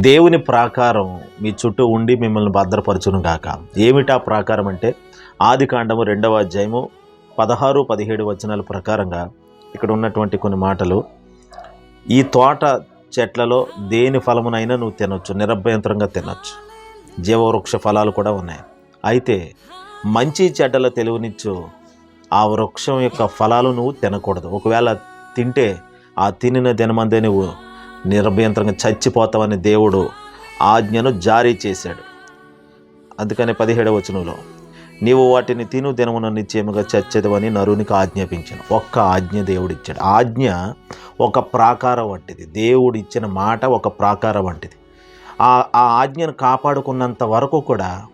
దేవుని ప్రాకారం మీ చుట్టూ ఉండి మిమ్మల్ని భద్రపరచును గాక. ఏమిటా ప్రాకారం అంటే? ఆది కాండము రెండవ అధ్యాయము పదహారు పదిహేడు వచనాల ప్రకారంగా ఇక్కడ ఉన్నటువంటి కొన్ని మాటలు. ఈ తోట చెట్లలో దేని ఫలమునైనా నువ్వు తినొచ్చు నిరభ్యంతరంగా తినొచ్చు. జీవవృక్ష ఫలాలు కూడా ఉన్నాయి. అయితే మంచి చెడ్డల తెలివినిచ్చు ఆ వృక్షం యొక్క ఫలాలు నువ్వు తినకూడదు. ఒకవేళ తింటే ఆ తినిన దినమందే నువ్వు నిరభ్యంతరంగా చచ్చిపోతావని దేవుడు ఆజ్ఞను జారీ చేశాడు. అందుకని పదిహేడవ వచనంలో నీవు వాటిని తిను దినమున నిశ్చయముగా చచ్చేదవని నరునికి ఆజ్ఞాపించాను. ఒక్క ఆజ్ఞ దేవుడు ఇచ్చాడు ఆజ్ఞ ఒక ప్రాకారం వంటిది. దేవుడు ఇచ్చిన మాట ఒక ప్రాకారం వంటిది. ఆ ఆ ఆజ్ఞను కాపాడుకున్నంత వరకు కూడా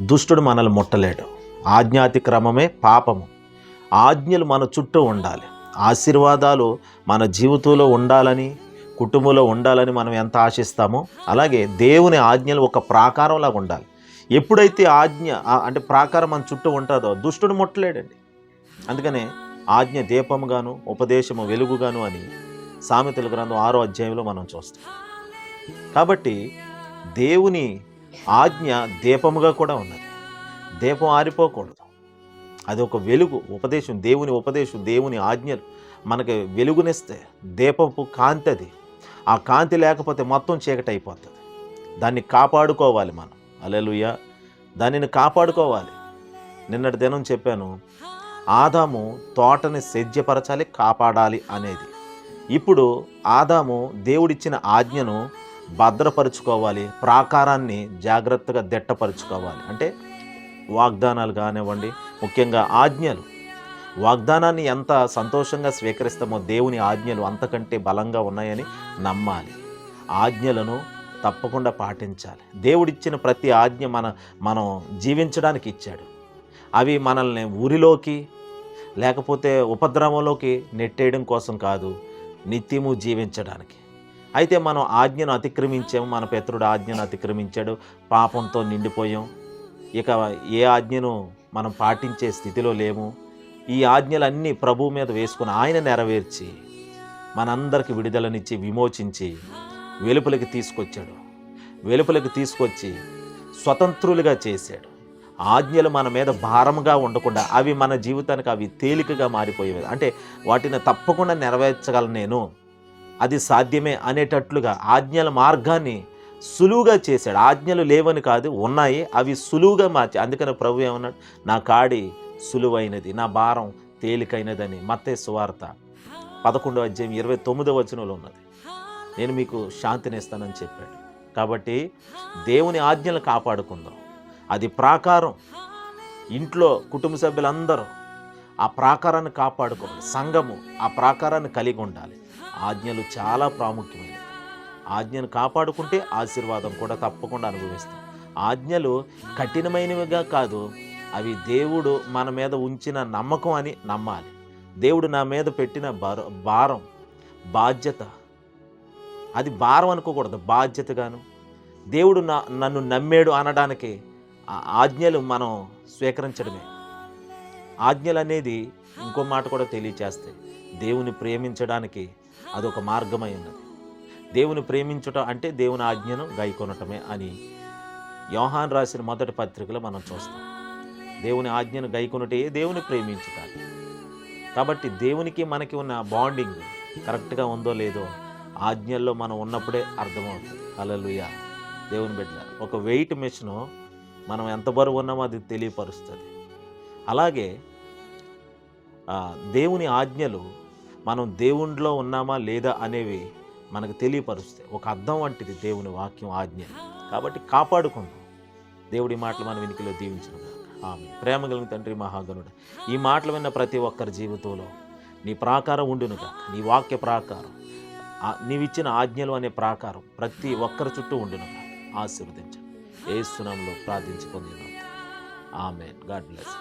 దుష్టుడు మనల్ని ముట్టలేడు. ఆజ్ఞాతిక్రమమే పాపము. ఆజ్ఞలు మన చుట్టూ ఉండాలి. ఆశీర్వాదాలు మన జీవితంలో ఉండాలని కుటుంబంలో ఉండాలని మనం ఎంత ఆశిస్తామో అలాగే దేవుని ఆజ్ఞలు ఒక ప్రాకారంలాగా ఉండాలి. ఎప్పుడైతే ఆజ్ఞ అంటే ప్రాకారం మన చుట్టూ ఉంటుందో దుష్టుడు ముట్టలేడండి. అందుకనే ఆజ్ఞ దీపముగాను ఉపదేశము వెలుగుగాను అని సామెతల గ్రంథం ఆరో అధ్యాయంలో మనం చూస్తాం. కాబట్టి దేవుని ఆజ్ఞ దీపముగా కూడా ఉన్నది. దీపం ఆరిపోకూడదు. అది ఒక వెలుగు ఉపదేశం దేవుని ఉపదేశం దేవుని ఆజ్ఞలు మనకి వెలుగునిస్తే దీపపు కాంతి అది. ఆ కాంతి లేకపోతే మొత్తం చీకటి అయిపోతుంది. దాన్ని కాపాడుకోవాలి మనం. అలెలుయ దానిని కాపాడుకోవాలి. నిన్నటి దినం చెప్పాను ఆదాము తోటని సేద్యపరచాలి కాపాడాలి అనేది. ఇప్పుడు ఆదాము దేవుడిచ్చిన ఆజ్ఞను భద్రపరుచుకోవాలి ప్రాకారాన్ని జాగ్రత్తగా దిట్టపరుచుకోవాలి. అంటే వాగ్దానాలు కానివ్వండి ముఖ్యంగా ఆజ్ఞలు. వాగ్దానాన్ని ఎంత సంతోషంగా స్వీకరిస్తామో దేవుని ఆజ్ఞలు అంతకంటే బలంగా ఉన్నాయని నమ్మాలి. ఆజ్ఞలను తప్పకుండా పాటించాలి. దేవుడిచ్చిన ప్రతి ఆజ్ఞ మన మనం జీవించడానికి ఇచ్చాడు. అవి మనల్ని ఊరిలోకి లేకపోతే ఉపద్రవంలోకి నెట్టేయడం కోసం కాదు నిత్యము జీవించడానికి. అయితే మనం ఆజ్ఞను అతిక్రమించాము మన పితరుడు ఆజ్ఞను అతిక్రమించాడు పాపంతో నిండిపోయాం. ఇక ఏ ఆజ్ఞను మనం పాటించే స్థితిలో లేము. ఈ ఆజ్ఞలన్నీ ప్రభువు మీద వేసుకుని ఆయన నెరవేర్చి మనందరికి విడుదలనిచ్చి విమోచించి వెలుపలికి తీసుకొచ్చాడు. వెలుపలికి తీసుకొచ్చి స్వతంత్రులుగా చేశాడు. ఆజ్ఞలు మన మీద భారంగా ఉండకుండా అవి మన జీవితానికి అవి తేలికగా మారిపోయేవి. అంటే వాటిని తప్పకుండా నెరవేర్చగలను నేను అది సాధ్యమే అనేటట్లుగా ఆజ్ఞల మార్గాన్ని సులువుగా చేశాడు. ఆజ్ఞలు లేవని కాదు ఉన్నాయి అవి సులువుగా మార్చి అందుకని ప్రభు ఏమన్నాడు? నా కాడి సులువైనది నా భారం తేలికైనదని మత్తే సువార్త పదకొండవ అధ్యాయం ఇరవై తొమ్మిదవ వచనంలో ఉన్నది. నేను మీకు శాంతినిస్తానని చెప్పాడు. కాబట్టి దేవుని ఆజ్ఞలు కాపాడుకుందాం. అది ప్రాకారం. ఇంట్లో కుటుంబ సభ్యులందరూ ఆ ప్రాకారాన్ని కాపాడుకోవాలి. సంఘము ఆ ప్రాకారాన్ని కలిగి ఉండాలి. ఆజ్ఞలు చాలా ప్రాముఖ్యమైనవి. ఆజ్ఞను కాపాడుకుంటే ఆశీర్వాదం కూడా తప్పకుండా అనుభవిస్తాం. ఆజ్ఞలు కఠినమైనవిగా కాదు అవి దేవుడు మన మీద ఉంచిన నమ్మకం అని నమ్మాలి. దేవుడు నా మీద పెట్టిన భార భారం బాధ్యత. అది భారం అనుకోకూడదు బాధ్యతగాను. దేవుడు నా నన్ను నమ్మాడు అనడానికి ఆజ్ఞలు మనం స్వీకరించడమే. ఆజ్ఞలు అనేది ఇంకో మాట కూడా తెలియచేస్తాయి. దేవుని ప్రేమించడానికి అదొక మార్గమై ఉన్నది. దేవుని ప్రేమించటం అంటే దేవుని ఆజ్ఞను గైకొనటమే అని యోహాన్ రాసిన మొదటి పత్రికలో మనం చూస్తాం. దేవుని ఆజ్ఞను గైకొనటే దేవుని ప్రేమించుట కాబట్టి దేవునికి మనకి ఉన్న బాండింగ్ కరెక్ట్గా ఉందో లేదో ఆజ్ఞల్లో మనం ఉన్నప్పుడే అర్థమవుతుంది. అలలుయ దేవుని బిడ్డ ఒక వెయిట్ మెషిన్ మనం ఎంత బరువు ఉన్నామో అది తెలియపరుస్తుంది. అలాగే దేవుని ఆజ్ఞలు మనం దేవునిలో ఉన్నామా లేదా అనేవి మనకు తెలియపరుస్తాయి. ఒక అర్థం వంటిది దేవుని వాక్యం ఆజ్ఞ కాబట్టి కాపాడుకుందాం. దేవుడి మాటలు మన వెనుకలో దీవించుకుందాం. ఆమె ప్రేమ కలిగిన తండ్రి మహాగణుడు ఈ మాటలు విన్న ప్రతి ఒక్కరి జీవితంలో నీ ప్రాకారం ఉండునుగా నీ వాక్య ప్రాకారం నీవిచ్చిన ఆజ్ఞలు అనే ప్రాకారం ప్రతి ఒక్కరి చుట్టూ ఉండునుగా. ఆశీర్వదించండి. ఏ సునంలో ప్రార్థించి పొందినాం. ఆమె గాడ్ బ్లెస్